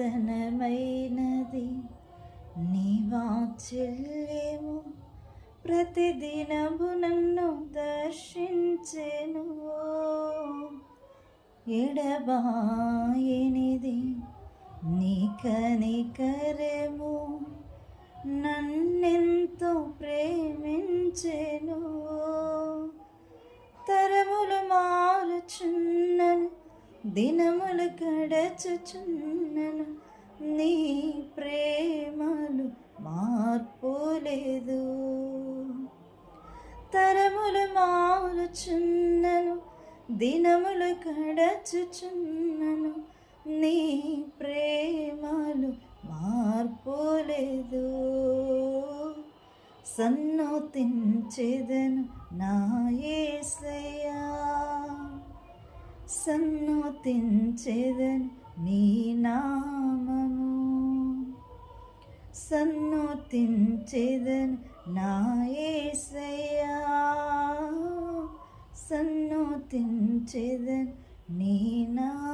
నూతనమైనది. నీ వాత్సల్యము ప్రతిదినము నన్ను దర్శించెను. ఎడబాయనిది నీ కనికరము నన్నెంతో ప్రేమించెను. తరములు మారుచున్నను దినములు గడచుచున్నను. నీ ప్రేమలు మార్పు లేదు తరములు మారుచున్నను దినములు గడచుచున్నను నీ ప్రేమలు మార్పు లేదు సన్నోతించెదను నా ఏసయ్యా సన్నోతించెదను నీ నా సన్నోతించెదను నాయసయ్యా యేసయ్యా సన్నోతించెదను నీ నామము